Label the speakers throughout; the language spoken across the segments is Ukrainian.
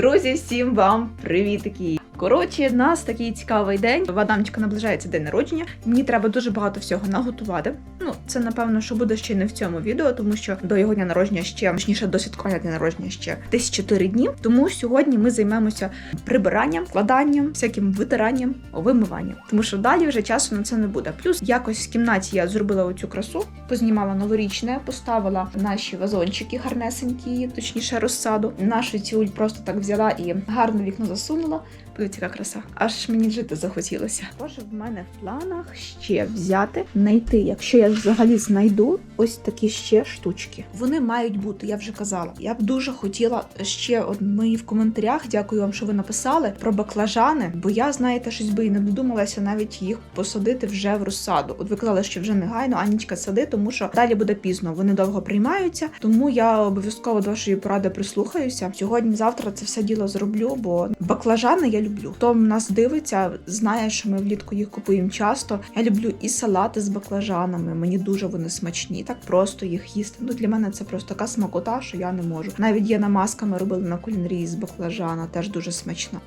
Speaker 1: Друзі, всім вам привітки! Коротше, нас такий цікавий день. В Адамчика наближається день народження. Мені треба дуже багато всього наготувати. Ну, це напевно, що буде ще не в цьому відео, тому що до його дня народження ще точніше до святкування дня народження ще десь 4 дні. Тому сьогодні ми займемося прибиранням, складанням, всяким витиранням, вимиванням. Тому що далі вже часу на це не буде. Плюс якось в кімнаті я зробила оцю красу, познімала новорічне, поставила наші вазончики гарнесенькі, точніше розсаду. Нашу цюль просто так взяла і гарно вікно засунула. Подивіться, яка краса. Аж мені жити захотілося. Тож в мене в планах ще взяти, знайти, якщо я взагалі знайду ось такі ще штучки. Вони мають бути, я вже казала. Я б дуже хотіла ще от мої в коментарях. Дякую вам, що ви написали про баклажани, бо я знаєте, щось би і не додумалася навіть їх посадити вже в розсаду. От ви казали, що вже негайно Анічка сади, тому що далі буде пізно. Вони довго приймаються, тому я обов'язково до вашої поради прислухаюся. Сьогодні, завтра це все діло зроблю, бо баклажани я люблю. Хто нас дивиться, знає, що ми влітку їх купуємо часто. Я люблю і салати з баклажанами. Мені дуже вони смачні. Так просто їх їсти. Ну для мене це просто така смакота, що я не можу. Навіть є намазками робили на кулінарії з баклажана, теж дуже смачно.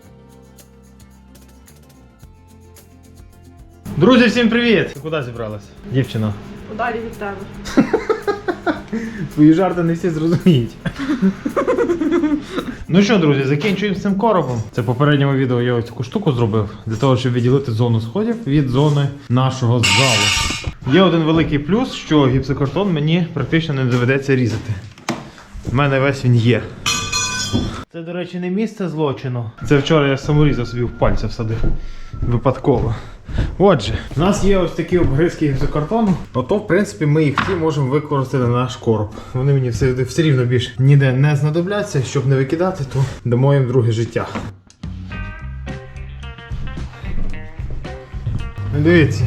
Speaker 2: Друзі, всім привіт! Ти куди зібралась? Дівчина.
Speaker 1: Подалі від тебе.
Speaker 2: Твої жарти не всі зрозуміють. Ну що, друзі, закінчуємо з цим коробом. Це в попередньому відео я ось таку штуку зробив для того, щоб відділити зону сходів від зони нашого залу. Є один великий плюс, що гіпсокартон мені практично не доведеться різати. У мене весь він є. Це, до речі, не місце злочину. Це вчора я саморізав собі в пальця всадив. Випадково. Отже, в нас є ось такі обгризки гіпсокартону. Ото, в принципі, ми їх всі можемо використати на наш короб. Вони мені все, все рівно більше ніде не знадобляться, щоб не викидати, то дамо їм друге життя. Дивіться.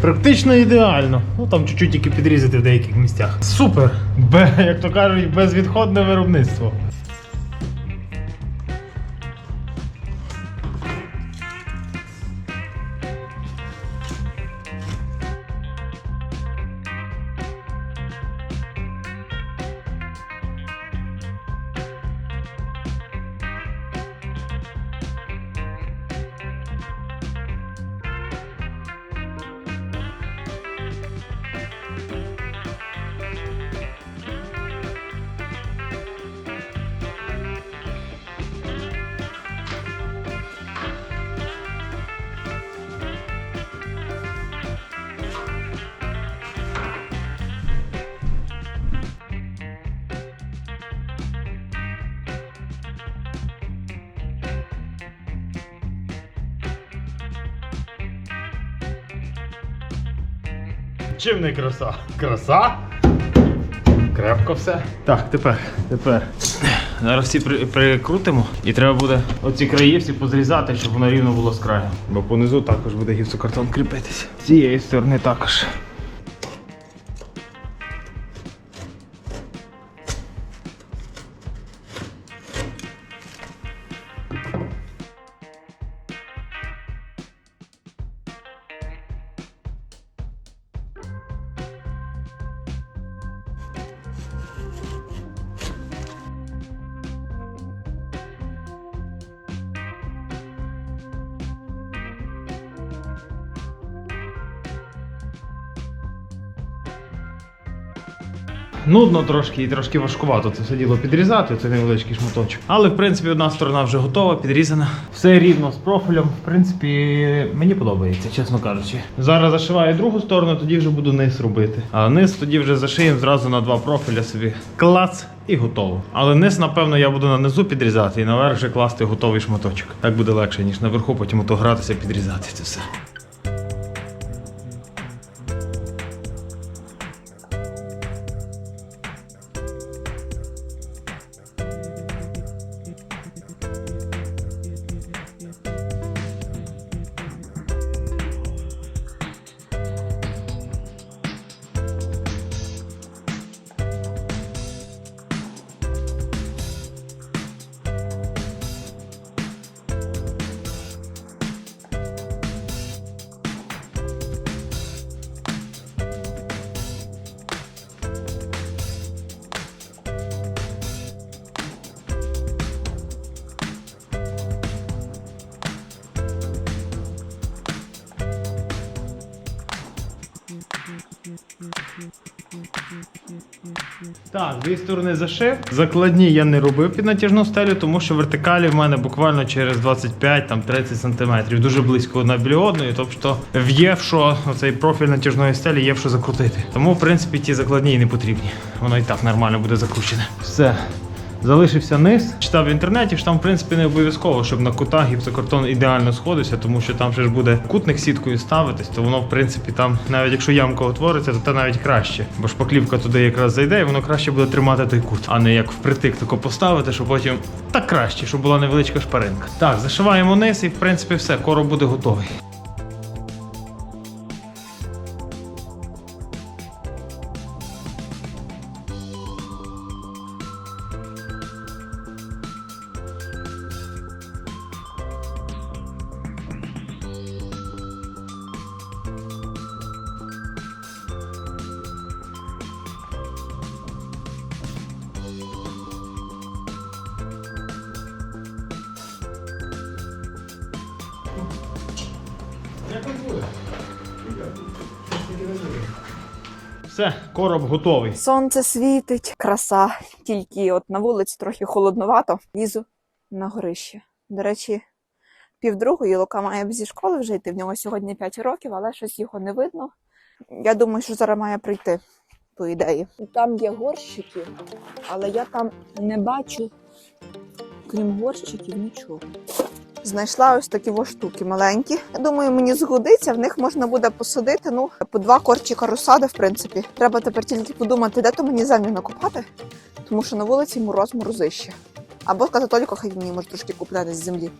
Speaker 2: Практично ідеально. Ну там чуть-чуть тільки підрізати в деяких місцях. Супер! Бе, як то кажуть, безвідходне виробництво. Чим не краса? Краса? Крепко все. Так, тепер, тепер. Зараз всі при, прикрутимо і треба буде оці краї всі позрізати, щоб воно рівно було з краю. Бо понизу також буде гіпсокартон кріпитися. З цієї сторони також. Нудно трошки і трошки важкувато це все діло підрізати, це невеличкий шматочок. Але в принципі одна сторона вже готова, підрізана. Все рівно з профілем. В принципі, мені подобається, чесно кажучи. Зараз зашиваю другу сторону, тоді вже буду низ робити. А низ тоді вже зашиємо зразу на два профіля собі. Клац і готово. Але низ, напевно, я буду на низу підрізати і наверх вже класти готовий шматочок. Так буде легше, ніж наверху, потім ото гратися, підрізати це все. Так, дві сторони зашив. Закладні я не робив під натяжну стелю, тому що вертикалі в мене буквально через 25-30 см. Дуже близько одна біля одної. Тобто в'є, що цей профіль натяжної стелі є в що закрутити. Тому, в принципі, ті закладні і не потрібні. Воно і так нормально буде закручене. Все. Залишився низ. Читав в інтернеті, що там, в принципі, не обов'язково, щоб на кутах гіпсокартон ідеально сходився, тому що там ще ж буде кутник сіткою ставитись, то воно, в принципі, там, навіть якщо ямка утвориться, то це навіть краще. Бо шпаклівка туди якраз зайде, і воно краще буде тримати той кут, а не як впритик тако поставити, щоб потім так краще, щоб була невеличка шпаринка. Так, зашиваємо низ і в принципі все, короб буде готовий. Короб готовий.
Speaker 1: Сонце світить, краса. Тільки от на вулиці трохи холодновато. Лізу на горище. До речі, півдругої Лука має зі школи вже йти. В нього сьогодні 5 років, але щось його не видно. Я думаю, що зараз має прийти, по ідеї. Там є горщики, але я там не бачу, крім горщиків, нічого. Знайшла ось такі штуки маленькі. Я думаю, мені згодиться. В них можна буде посадити. Ну, по два корчика розсади, в принципі. Треба тепер тільки подумати, де то мені землю накопати, тому що на вулиці мороз морозище. Або сказати Толіку, хай мені може трошки купляти з землі.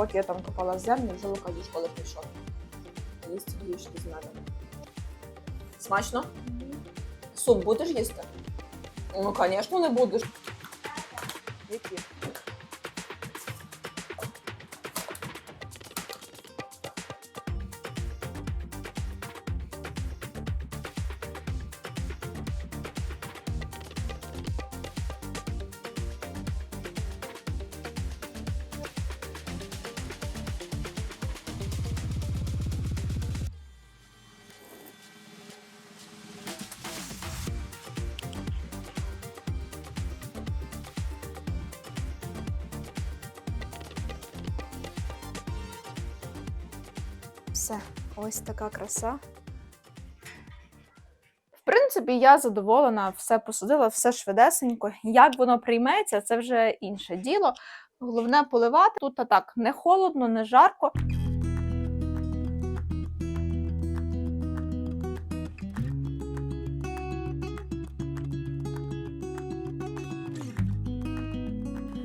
Speaker 1: Поки я там копала землю, вже Лука зі школи прийшов. Їсти горішки з медом. Смачно? Суп будеш їсти? Ну, звісно, не будеш. Які? Ось така краса. В принципі, я задоволена, все посадила, все швидесенько. Як воно прийметься, це вже інше діло. Головне поливати. Тут так не холодно, не жарко.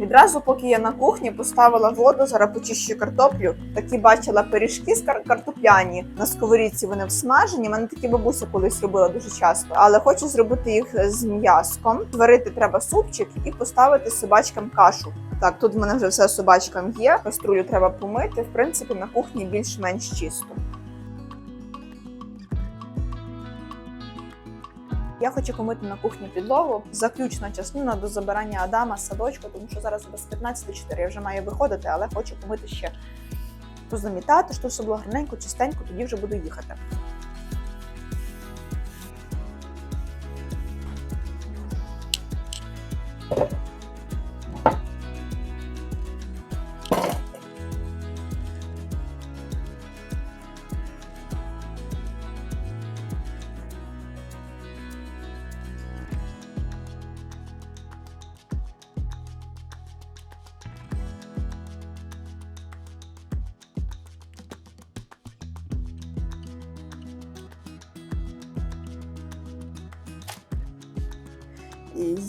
Speaker 1: Відразу, поки я на кухні поставила воду, зараз почищу картоплю. Такі бачила пиріжки з кар- картопляні на сковорідці. Вони всмажені. Мене такі бабуся колись робила дуже часто, але хочу зробити їх з м'яском. Варити треба супчик і поставити собачкам кашу. Так, тут в мене вже все собачкам є. Каструлю треба помити. В принципі, на кухні більш-менш чисто. Я хочу помити на кухні підлогу. Заключна частина до забирання Адама з садочку, тому що зараз без 15.4 я вже маю виходити, але хочу помити ще позамітати, щоб все було гарненько, чистенько, тоді вже буду їхати.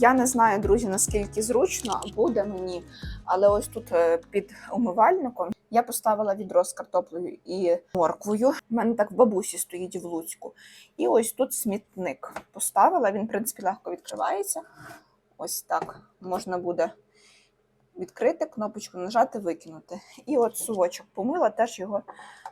Speaker 1: Я не знаю, друзі, наскільки зручно буде мені, але ось тут е, під умивальником Я поставила відро з картоплею і морквою. У мене так в бабусі стоїть в Луцьку. І ось тут смітник поставила. Він, в принципі, легко відкривається. Ось так можна буде відкрити, кнопочку нажати, викинути. І от сувочок помила, теж його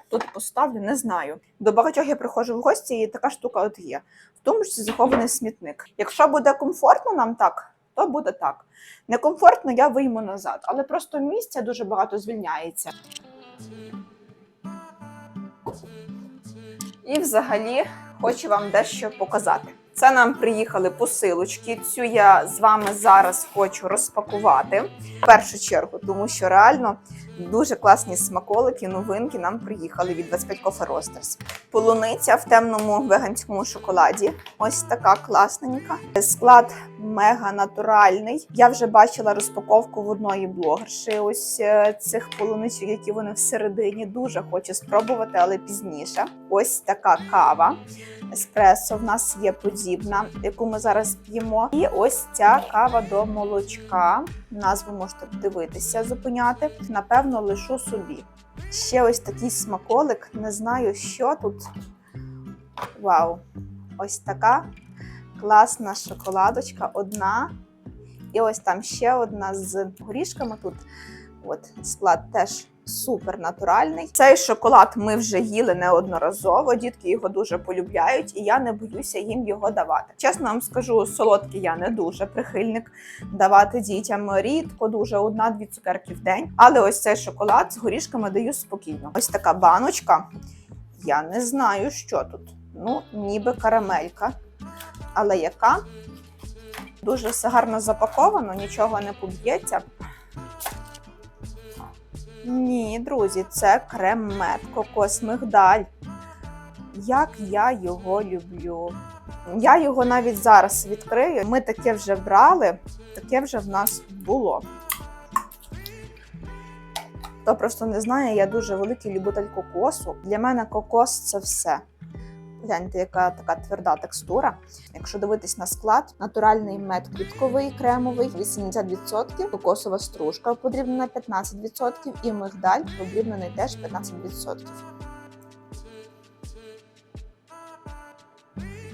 Speaker 1: тут поставлю, не знаю. До багатьох я приходжу в гості, і така штука от є. В тому числі захований смітник. Якщо буде комфортно нам так, то буде так. Некомфортно я вийму назад, але просто місця дуже багато звільняється. І взагалі хочу вам дещо показати. Це нам приїхали посилочки. Цю я з вами зараз хочу розпакувати в першу чергу, тому що реально дуже класні смаколики, новинки нам приїхали від 25 Coffee Roasters. Полуниця в темному веганському шоколаді. Ось така класненька. Склад мега натуральний. Я вже бачила розпаковку в одної блогерші. Ось е, цих полуничок, які вони всередині. Дуже хочу спробувати, але пізніше. Ось така кава. Еспресо в нас є подібна, яку ми зараз п'ємо. І ось ця кава до молочка. Назву можете дивитися, зупиняти. Напевно, лишу собі. Ще ось такий смаколик. Не знаю, що тут. Вау! Ось така класна шоколадочка. Одна. І ось там ще одна з горішками. Тут от склад теж супер натуральний. Цей шоколад ми вже їли неодноразово. Дітки його дуже полюбляють, і я не боюся їм його давати. Чесно вам скажу, солодкий я не дуже прихильник давати дітям рідко, дуже одна-дві цукерки в день. Але ось цей шоколад з горішками даю спокійно. Ось така баночка. Я не знаю, що тут. Ну, ніби карамелька. Але яка? Дуже все гарно запаковано, нічого не поб'ється. Ні, друзі, це крем-мед, кокос, мигдаль. Як я його люблю. Я його навіть зараз відкрию. Ми таке вже брали, таке вже в нас було. Хто просто не знає, я дуже великий любитель кокосу. Для мене кокос це все. Гляньте, яка така тверда текстура. Якщо дивитись на склад, натуральний мед квітковий, кремовий 80%, кокосова стружка подрібнена 15% і мигдаль подрібнений теж 15%.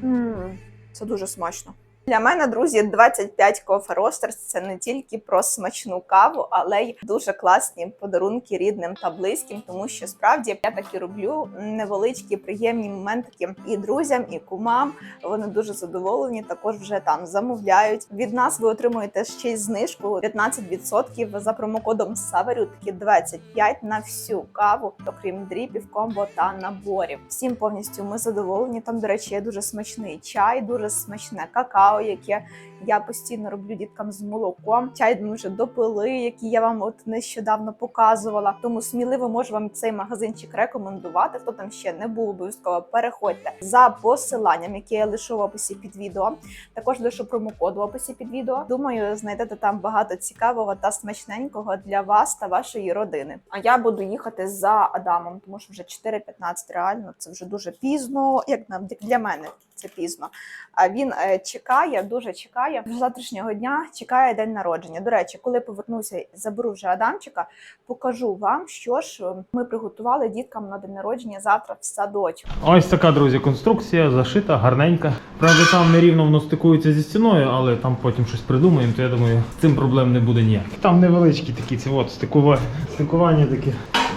Speaker 1: Мм, це дуже смачно. Для мене, друзі, 25 Coffee Roasters – це не тільки про смачну каву, але й дуже класні подарунки рідним та близьким, тому що справді я такі роблю невеличкі приємні моментики і друзям, і кумам. Вони дуже задоволені. Також вже там замовляють. Від нас ви отримуєте ще й знижку 15% за промокодом Саверю, такі 25 на всю каву, окрім дріпів, комбо та наборів. Всім повністю ми задоволені. Там, до речі, є дуже смачний чай, дуже смачне какао, яке я постійно роблю діткам з молоком. Чай вже допили, який я вам от нещодавно показувала. Тому сміливо можу вам цей магазинчик рекомендувати. Хто там ще не був, обов'язково переходьте за посиланням, яке я лишу в описі під відео. Також лишу промокод в описі під відео. Думаю, знайдете там багато цікавого та смачненького для вас та вашої родини. А я буду їхати за Адамом, тому що вже 4.15 реально це вже дуже пізно, як для мене. Це пізно. А він е, чекає, дуже чекає. З завтрашнього дня чекає день народження. До речі, коли повернуся, заберу вже Адамчика, покажу вам, що ж е, ми приготували діткам на день народження завтра в садочок.
Speaker 2: Ось така, друзі, конструкція, зашита, гарненька. Правда, там нерівно воно стикується зі стіною, але там потім щось придумаємо, то я думаю, цим проблем не буде ніяких. Там невеличкі такі ці от стикування, стикування такі.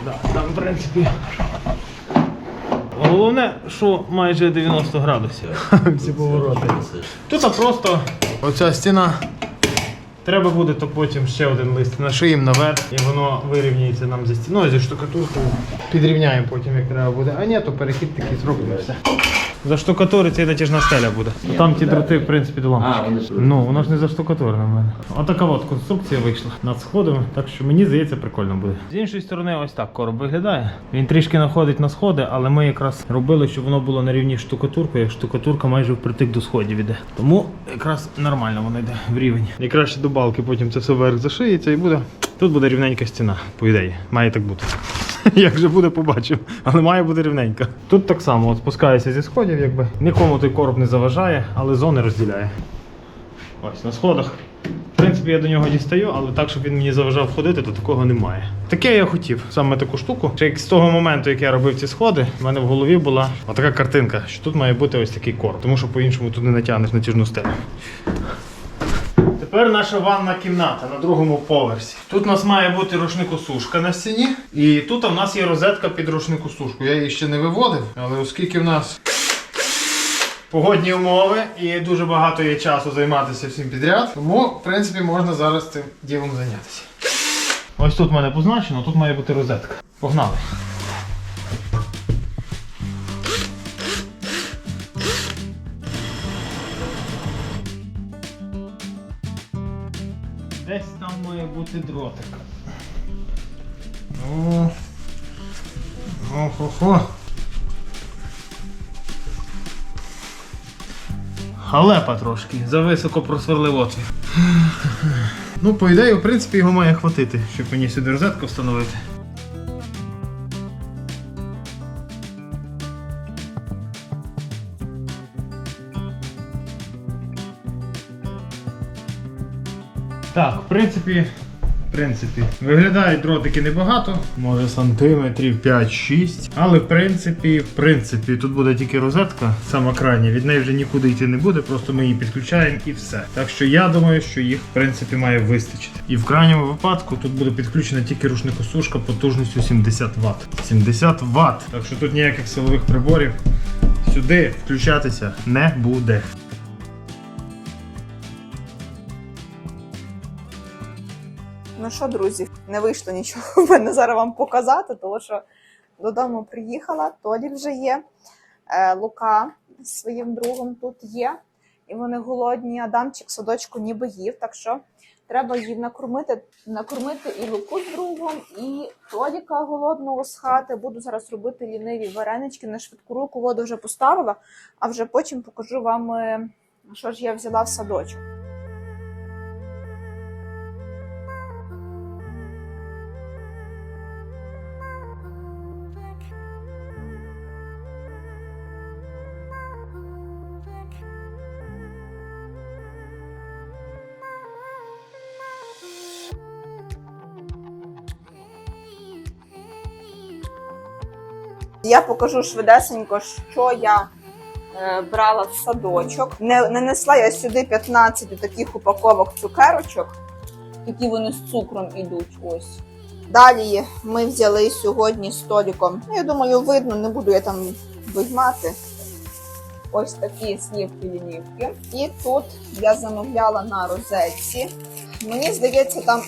Speaker 2: Да, там, в принципі. Головне, що майже 90 градусів. Всі повороти. Тут просто оця стіна. Треба буде, то потім ще один лист нашиємо наверх, і воно вирівнюється нам зі стіною, зі штукатуркою. Підрівняємо потім, як треба буде. А ні, то перехід такий зробимо все. За штукатуриться і натяжна стеля буде. Там ті дроти, в принципі, до лампочки. Ну, воно ж не заштукатурена в мене. Отака от конструкція вийшла над сходами, так що мені здається, прикольно буде. З іншої сторони, ось так короб виглядає. Він трішки находить на сходи, але ми якраз робили, щоб воно було на рівні з штукатуркою, як штукатурка майже впритик до сходів іде. Тому якраз нормально воно йде в рівень. І краще до балки, потім це все вверх зашиється і буде. Тут буде рівненька стіна, по ідеї. Має так бути. Як же буде, побачимо. Але має бути рівненька. Тут так само от спускається зі сходів, якби. Нікому той короб не заважає, але зони розділяє. Ось на сходах. В принципі, я до нього дістаю, але так, щоб він мені заважав ходити, то такого немає. Таке я хотів, саме таку штуку. Ще як з того моменту, як я робив ці сходи, в мене в голові була отака картинка, що тут має бути ось такий короб, тому що по-іншому тут не натягнеш натяжну стелю. Тепер наша ванна кімната на другому поверсі. Тут у нас має бути рушникосушка на стіні. І тут у нас є розетка під рушникосушку. Я її ще не виводив, але оскільки в нас погодні умови і дуже багато є часу займатися всім підряд, тому в принципі можна зараз цим ділом зайнятися. Ось тут в мене позначено, тут має бути розетка. Погнали. Бути дротик. О, Охо-хо. Халепа трошки, зависоко просверлив отвір. Ну, по ідеї, в принципі, його має хватити, щоб мені сюди розетку встановити. Так, в принципі, в принципі, виглядають дротики небагато, може сантиметрів 5-6. Але в принципі, в принципі, тут буде тільки розетка, сама крайня, від неї вже нікуди йти не буде, просто ми її підключаємо і все. Так що я думаю, що їх в принципі має вистачити. І в крайньому випадку тут буде підключена тільки рушникосушка потужністю 70 Вт. 70 Вт. Так що тут ніяких силових приборів сюди включатися не буде.
Speaker 1: Ну що, друзі, не вийшло нічого в мене зараз вам показати, тому що додому приїхала, Толік вже є, е, Лука з своїм другом тут є, і вони голодні. Адамчик садочку ніби їв, так що треба їм накормити, накормити і Луку з другом, і Толіка голодного з хати. Буду зараз робити ліниві варенички на швидку руку. Воду вже поставила, а вже потім покажу вам, е, що ж я взяла в садочок. Я покажу швидесенько, що я е, брала в садочок. Не, не несла я сюди 15 таких упаковок цукерочок, які вони з цукром ідуть. Ось. Далі ми взяли сьогодні з століком. Ну, я думаю, видно, не буду я там виймати. Ось такі слівки лінівки. І тут я замовляла на розетці. Мені здається, там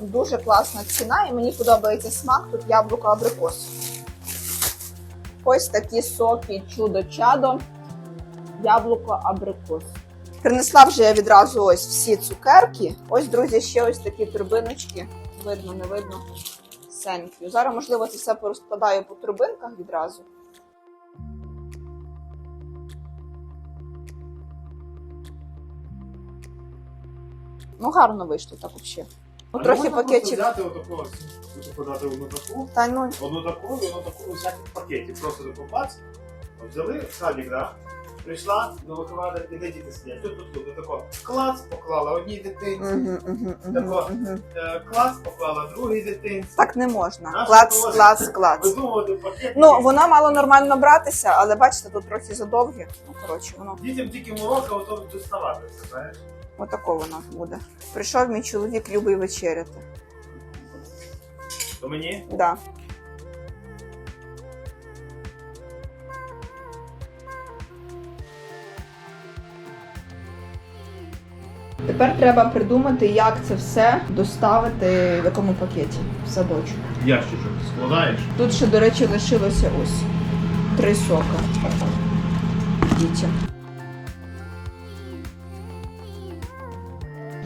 Speaker 1: дуже класна ціна, і мені подобається смак. Тут яблуко абрикос. Ось такі соки чудо-чадо, яблуко абрикос. Принесла вже я відразу ось всі цукерки. Ось, друзі, ще ось такі турбиночки. Видно, не видно. Сенкю. Зараз, можливо, це все порозкладаю по турбинках відразу. Ну, гарно вийшло так взагалі. Ну, трохи пакетів.
Speaker 2: Взяти отаку, ось, подати одну таку,
Speaker 1: Та ну,
Speaker 2: одну таку і одну таку всяких пакетів. Просто таку бац. Взяли садик, да? Прийшла до вихователя, і де діти сидять. Тут, тут, тут, тако. Клас поклала одній дитинці,
Speaker 1: Угу, угу,
Speaker 2: Тако.
Speaker 1: угу, угу.
Speaker 2: е, клас поклала другій дитинці.
Speaker 1: Так не можна.
Speaker 2: Наша
Speaker 1: Клац,
Speaker 2: теж.
Speaker 1: клац, клац.
Speaker 2: Видумувати пакет.
Speaker 1: Ну, вона мало нормально братися, але бачите, тут трохи задовгі. Ну, коротше, воно
Speaker 2: Дітям тільки морока готові доставатися, знаєш?
Speaker 1: Отако воно буде. Прийшов мій чоловік, любий вечеряти.
Speaker 2: То мені
Speaker 1: Да. Тепер треба придумати, як це все доставити в якому пакеті в садочок.
Speaker 2: ящичок складаєш.
Speaker 1: Тут ще, до речі, лишилося ось три сока. Дітям.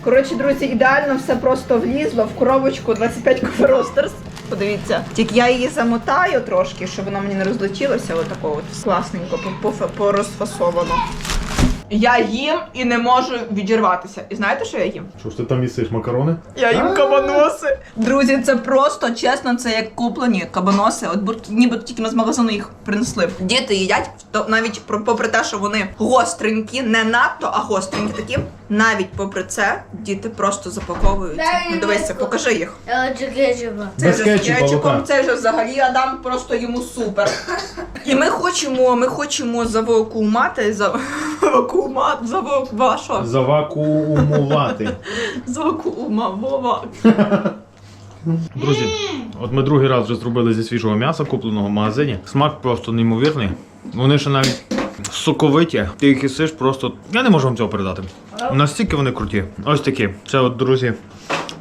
Speaker 1: Коротше, друзі, ідеально все просто влізло в коробочку 25 Coffee Roasters. Подивіться, тільки я її замотаю трошки, щоб вона мені не розлетілася. отако от класненько по- по- порозфасовано.
Speaker 3: Я їм і не можу відірватися. І знаєте, що я їм?
Speaker 2: Що ж ти там їсиш, макарони?
Speaker 3: Я їм кабаноси. Друзі, це просто чесно, це як куплені кабаноси. От ніби тільки ми з магазину їх принесли. Діти їдять, то навіть про- попри те, що вони гостренькі, не надто, а гостренькі такі. Навіть попри це діти просто запаковуються. Ну, дивися, покажи їх. Це
Speaker 2: Без
Speaker 3: же з
Speaker 2: кетчупа,
Speaker 3: кетчупом,
Speaker 2: Лука.
Speaker 3: це ж взагалі Адам просто йому супер. І ми хочемо, ми хочемо завакуумати, за вакуумат, завакуумати, що?
Speaker 2: Завакуумувати.
Speaker 3: Завакуумувати.
Speaker 2: Друзі, от ми другий раз вже зробили зі свіжого м'яса, купленого в магазині. Смак просто неймовірний. Вони ще навіть соковиті. Ти їх їсиш просто. Я не можу вам цього передати. Настільки вони круті. Ось такі. Це от, друзі.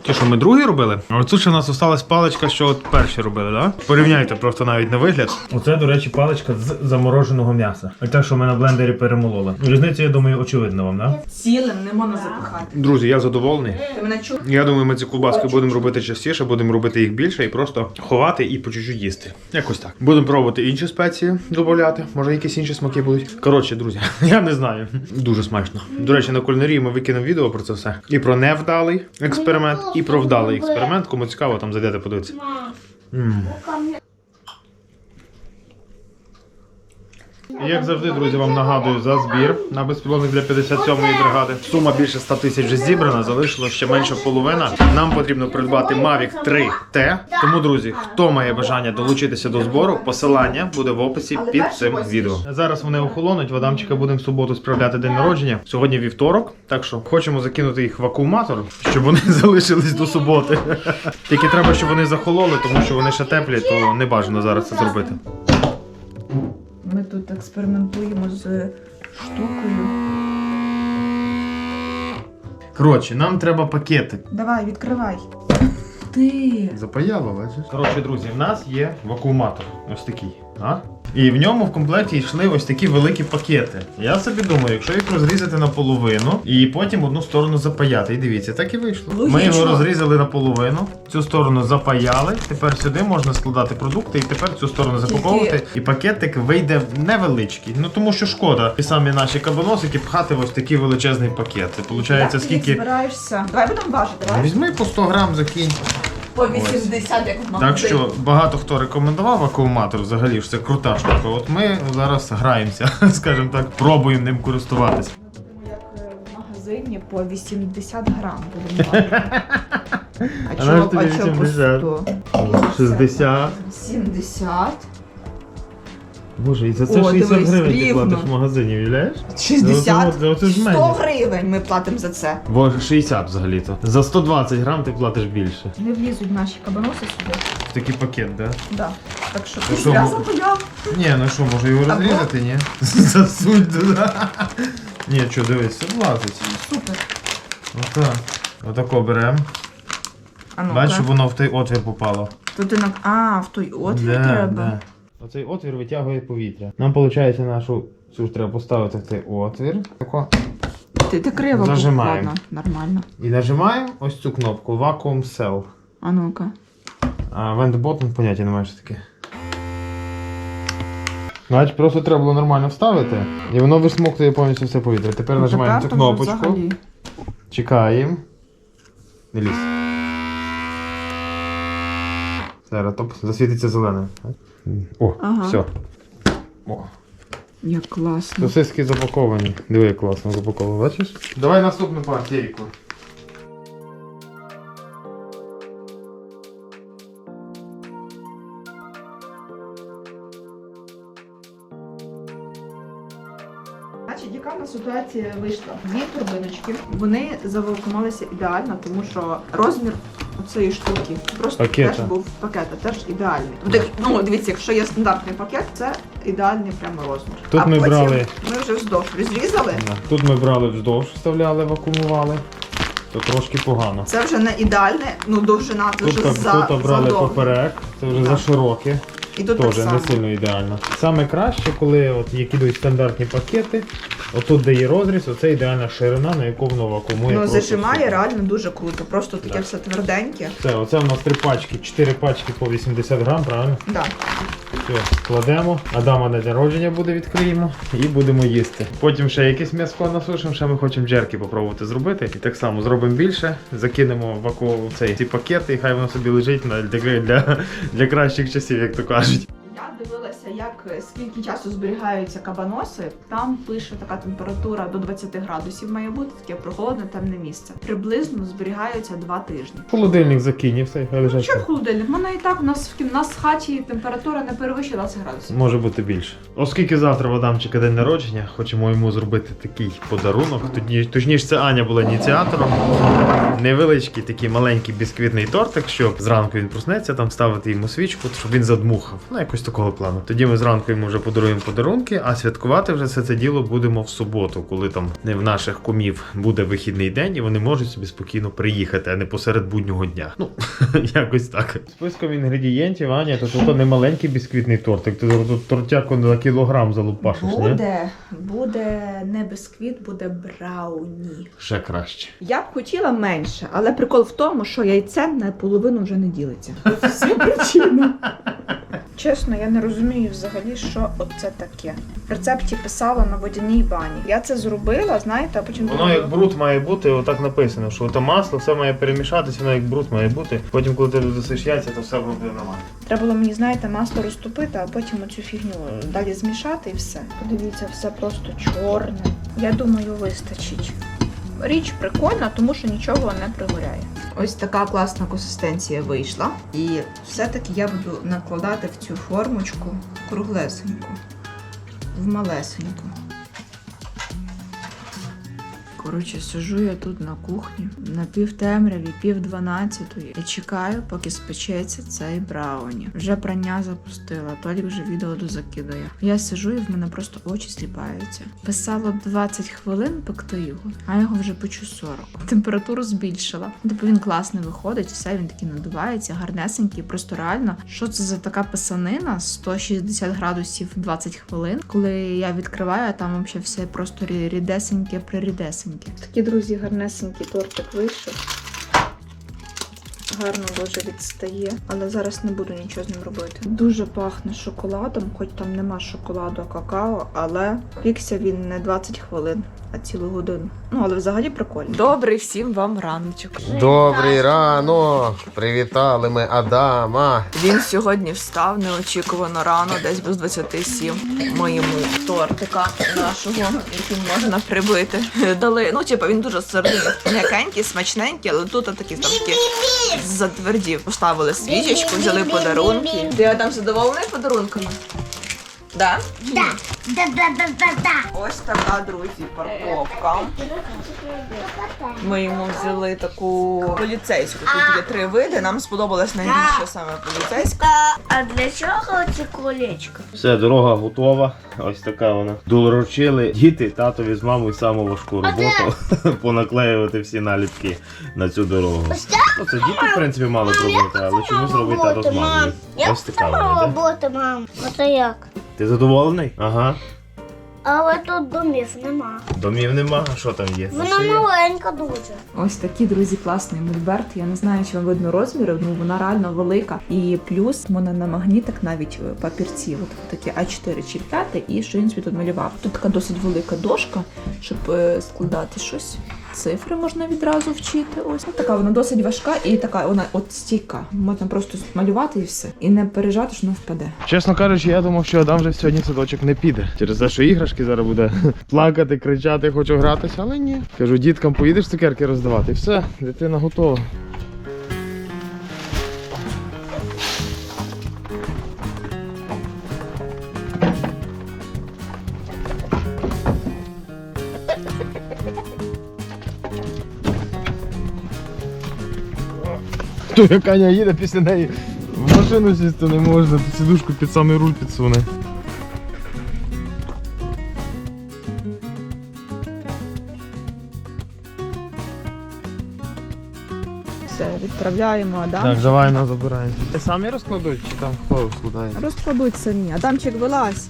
Speaker 2: Ті, що ми другі робили, а тут ще в нас осталась паличка, що от перші робили, да? Порівняйте просто навіть на вигляд. Оце, до речі, паличка з замороженого м'яса. А те, що ми на блендері перемололи. Різниця, я думаю, очевидна вам, да?
Speaker 3: Цілим не можна запихати.
Speaker 2: Друзі, я задоволений.
Speaker 3: Ти мене чув?
Speaker 2: Я думаю, ми ці ковбаски будемо робити частіше, будемо робити їх більше і просто ховати і по чуть-чуть їсти. Якось так. Будемо пробувати інші спеції додати. Може, якісь інші смаки будуть. Коротше, друзі, я не знаю. Дуже смачно. До речі, на кулінарії ми викинемо відео про це все. І про невдалий експеримент, і про вдалий експеримент. Кому цікаво, там зайдете подивитися. М. Як завжди, друзі, вам нагадую за збір на безпілотник для 57-ї бригади. Сума більше 100 тисяч вже зібрана, залишилось ще менше половина. Нам потрібно придбати Mavic 3T. Тому, друзі, хто має бажання долучитися до збору, посилання буде в описі під цим відео. Зараз вони охолонуть. Вадамчика будемо в суботу справляти день народження. Сьогодні вівторок, так що хочемо закинути їх в вакууматор, щоб вони залишились до суботи. Тільки треба, щоб вони захололи, тому що вони ще теплі, то не бажано зараз це зробити.
Speaker 1: Ми тут експериментуємо з штукою.
Speaker 2: Коротше, нам треба пакетик.
Speaker 1: Давай, відкривай. Ти.
Speaker 2: Запаяло, бачиш? Коротше, друзі, в нас є вакууматор. Ось такий. А? І в ньому в комплекті йшли ось такі великі пакети. Я собі думаю, якщо їх розрізати наполовину і потім одну сторону запаяти. І дивіться, так і вийшло. Ми його розрізали наполовину, цю сторону запаяли. Тепер сюди можна складати продукти, і тепер цю сторону запаковувати. І пакетик вийде невеличкий. Ну тому що шкода. І самі наші кабаносики пхати в ось такий величезний пакет. Це виходить,
Speaker 1: ти
Speaker 2: скільки.
Speaker 1: збираєшся? Давай будемо важити, давай.
Speaker 2: Візьми по 100 грам закинь.
Speaker 3: По 80, як в магазині.
Speaker 2: Так що багато хто рекомендував акуматор, взагалі ж це крута штука. От ми зараз граємося, скажімо так, пробуємо ним користуватися.
Speaker 1: Як е, в магазині по 80 грам будемо важити. А чого а чого по
Speaker 2: 80?
Speaker 1: 100?
Speaker 2: 60.
Speaker 1: 70.
Speaker 2: Боже, і за це
Speaker 1: О,
Speaker 2: 60
Speaker 1: дивись,
Speaker 2: гривень ти
Speaker 1: рівно.
Speaker 2: платиш в магазині, уявляєш?
Speaker 3: 60.
Speaker 2: Ну, це ж
Speaker 3: 100
Speaker 2: менше.
Speaker 3: гривень ми платимо за це.
Speaker 2: Боже, 60 взагалі-то. За 120 грам ти платиш більше.
Speaker 1: Не влізуть наші кабаноси сюди.
Speaker 2: В такий пакет, да?
Speaker 1: Да. Так що
Speaker 2: Ну
Speaker 1: ти
Speaker 2: що,
Speaker 1: зря
Speaker 2: ми-
Speaker 1: запаяв.
Speaker 2: Ні, ну що, може його
Speaker 3: Або-
Speaker 2: розрізати, ні? Засунь туди. Ні, що, дивись, все влазить.
Speaker 1: Супер.
Speaker 2: Отак. Отако беремо.
Speaker 1: А ну
Speaker 2: Бачиш, щоб воно в той отвір попало.
Speaker 1: Тут ти на... А, в той отвір
Speaker 2: Да,
Speaker 1: треба.
Speaker 2: да. Оцей отвір витягує повітря. Нам виходить нашу цю ж треба поставити в цей отвір. Тако.
Speaker 1: Ти, ти криво
Speaker 2: Зажимаємо.
Speaker 1: Ладно, нормально.
Speaker 2: І нажимаємо ось цю кнопку Vacuum Cell.
Speaker 1: А ну-ка.
Speaker 2: А Vent поняття немає що таке. Значить, просто треба було нормально вставити. І воно висмоктує повністю все повітря. Тепер
Speaker 1: Ну,
Speaker 2: нажимаємо
Speaker 1: тепер
Speaker 2: цю
Speaker 1: то вже
Speaker 2: кнопочку.
Speaker 1: взагалі.
Speaker 2: Чекаємо. Не лізь. Зараз топ засвітиться зеленим. О,
Speaker 1: Ага.
Speaker 2: все. О.
Speaker 1: Як класно.
Speaker 2: Сосиски запаковані. Диви, як класно запаковано, бачиш? Давай наступну партійку.
Speaker 1: Значить, яка в нас ситуація вийшла? Дві турбиночки. Вони завакумалися ідеально, тому що розмір цієї штуки просто
Speaker 2: Пакета.
Speaker 1: теж був пакета, теж ідеальний. Так, ну дивіться, якщо є стандартний пакет, це ідеальний прямо розмір.
Speaker 2: Тут
Speaker 1: а
Speaker 2: ми
Speaker 1: потім
Speaker 2: брали-
Speaker 1: Ми вже вздовж розрізали.
Speaker 2: Да. Тут ми брали вздовж, вставляли, вакуумували. То трошки погано.
Speaker 1: Це вже не ідеальне, ну довжина це
Speaker 2: Тут,
Speaker 1: вже за,
Speaker 2: тут брали
Speaker 1: задовго.
Speaker 2: поперек, це вже
Speaker 1: Так.
Speaker 2: за широке.
Speaker 1: І тут так
Speaker 2: Теж
Speaker 1: само.
Speaker 2: не сильно ідеально. Саме краще, коли от які йдуть стандартні пакети, Отут, де є розріз, оце ідеальна ширина, на яку воно вакуумує.
Speaker 1: Ну,
Speaker 2: просто
Speaker 1: зажимає
Speaker 2: супер.
Speaker 1: реально дуже круто. Просто таке
Speaker 2: Так.
Speaker 1: все тверденьке.
Speaker 2: Все, оце у нас три пачки, чотири пачки по 80 грам, правильно?
Speaker 1: Да.
Speaker 2: Все, складемо. Адама на день народження буде, відкриємо і будемо їсти. Потім ще якесь м'ясо насушимо, ще ми хочемо джерки попробувати зробити. І так само зробимо більше, закинемо в аку в цей ці пакети, і хай воно собі лежить на для, для, для кращих часів, як то кажуть.
Speaker 1: Як скільки часу зберігаються кабаноси. Там пише така температура до 20 градусів має бути, таке прохолодне темне місце. Приблизно зберігаються два тижні.
Speaker 2: Холодильник закинь все.
Speaker 1: Що в холодильник? У мене і так у нас в кім- у нас в хаті температура не перевищує 20 градусів.
Speaker 2: Може бути більше. Оскільки завтра в Адамчика день народження, хочемо йому зробити такий подарунок. Тоді, точніше, це Аня була ініціатором. Невеличкий такий маленький бісквітний тортик, щоб зранку він проснеться, там ставити йому свічку, щоб він задмухав. Ну, якось такого плану. Тоді ми зранку йому вже подаруємо подарунки, а святкувати вже все це діло будемо в суботу, коли там не в наших кумів буде вихідний день, і вони можуть собі спокійно приїхати, а не посеред буднього дня. Ну, якось так. Списком інгредієнтів, Аня, то тут не маленький бісквітний тортик. Ти тут тортяку на кілограм залупашиш, ні?
Speaker 1: Буде, буде не бисквіт, буде брауні.
Speaker 2: Ще краще.
Speaker 1: Я б хотіла менше, але прикол в тому, що яйце на половину вже не ділиться. Це причина. Чесно, я не розумію взагалі, що оце таке. В рецепті писала на водяній бані. Я це зробила, знаєте, а потім
Speaker 2: Воно як бруд має бути, отак написано, що то масло, все має перемішатися, воно як бруд має бути. Потім, коли ти досиш яйця, то все буде нормально.
Speaker 1: треба було мені, знаєте, масло розтопити, а потім оцю фігню далі змішати і все. Подивіться, все просто чорне. Я думаю, вистачить. Річ прикольна, тому що нічого не пригоряє. Ось така класна консистенція вийшла. І все-таки я буду накладати в цю формочку круглесеньку, в малесеньку. Коротше, сижу я тут на кухні на півтемряві, пів дванадцятої і чекаю, поки спечеться цей брауні. Вже прання запустила, Толік вже відео дозакидує. Я сижу і в мене просто очі сліпаються. Писало 20 хвилин пекти його, а його вже печу 40. Температуру збільшила. Типу він класний виходить, все він такий надувається, гарнесенький. Просто реально, що це за така писанина 160 градусів 20 хвилин. Коли я відкриваю, а там взагалі все просто рі- рідесеньке, прирідесеньке. Такі друзі, гарнесенький тортик вийшов. Гарно дуже відстає, але зараз не буду нічого з ним робити. Дуже пахне шоколадом, хоч там нема шоколаду, а какао, але пікся він не 20 хвилин, а цілу годину. Ну, але взагалі прикольно. Добрий всім вам раночок.
Speaker 4: Добрий ранок! Привітали ми Адама.
Speaker 1: Він сьогодні встав неочікувано рано, десь без 27. Ми йому тортика нашого, який можна прибити. Дали. Ну, типу, він дуже сирний, м'якенький, смачненький, але тут такий трошки затвердів. Поставили свічечку, взяли подарунки. Ти там задоволений подарунками? Да?
Speaker 5: Да, да, да, да, да, да.
Speaker 1: Ось така, друзі, парковка. Ми йому взяли таку поліцейську. Тут є три види. Нам сподобалась найбільше саме поліцейська.
Speaker 5: А для чого ці колечко?
Speaker 2: Все, дорога готова. Ось така вона. Доручили діти татові з мамою саму важку роботу понаклеювати всі наліпки на цю дорогу. Ну, це діти, в принципі, мали зробити, але чомусь робить тато з мамою. Ось така вона,
Speaker 5: робота, мам. Оце як?
Speaker 2: Ти задоволений? Ага.
Speaker 5: Але тут домів нема.
Speaker 2: Домів нема, а що там є?
Speaker 5: Вона маленька дуже.
Speaker 1: Ось такі друзі, класний мольберт. Я не знаю, чи вам видно розміри. Ну вона реально велика. І плюс вона на магнітик навіть е, папірці. От такі А4 чи 5, і що він собі тут малював. Тут така досить велика дошка, щоб е, складати щось. Цифри можна відразу вчити. Ось Ну, така вона досить важка і така вона от стійка. Можна просто малювати і все. І не пережати, що вона впаде.
Speaker 2: Чесно кажучи, я думав, що Адам вже сьогодні в садочок не піде. Через те, що іграшки зараз буде плакати, кричати, хочу гратися, але ні. Кажу, діткам поїдеш цукерки роздавати. І все, дитина готова. То як Аня їде після неї в машину сісти не можна, сідушку під самий руль підсуне.
Speaker 1: Все, відправляємо Адам.
Speaker 2: Так, давай нас забираємо. Ти самі розкладуть чи там хто розкладає?
Speaker 1: Розкладуть самі. Адамчик вилазь.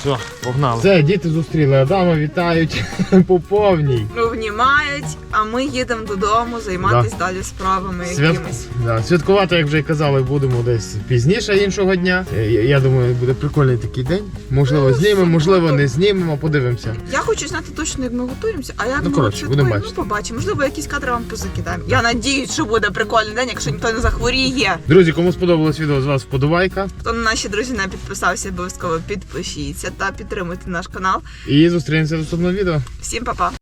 Speaker 6: Все, погнали.
Speaker 2: Все, діти зустріли Адама, вітають по повній.
Speaker 1: Обнімають, а ми їдемо додому займатися далі справами
Speaker 2: Свят...
Speaker 1: якимись.
Speaker 2: Да, святкувати, як вже і казали, будемо десь пізніше іншого дня. Я, я думаю, буде прикольний такий день. Можливо, знімемо, можливо, не знімемо, подивимося.
Speaker 1: Я хочу знати точно, як ми готуємося, а як
Speaker 2: Ну,
Speaker 1: ми
Speaker 2: коротше,
Speaker 1: святкуємо,
Speaker 2: будемо
Speaker 1: ну
Speaker 2: бачити.
Speaker 1: побачимо. Можливо, якісь кадри вам позакидаємо. Я надіюсь, що буде прикольний день, якщо ніхто не захворіє.
Speaker 2: Друзі, кому сподобалось відео, з вас вподобайка.
Speaker 1: Хто на наші друзі не підписався, обов'язково підпишіться та підтримуйте наш канал.
Speaker 2: І зустрінемося в наступному відео.
Speaker 1: Всім па-па!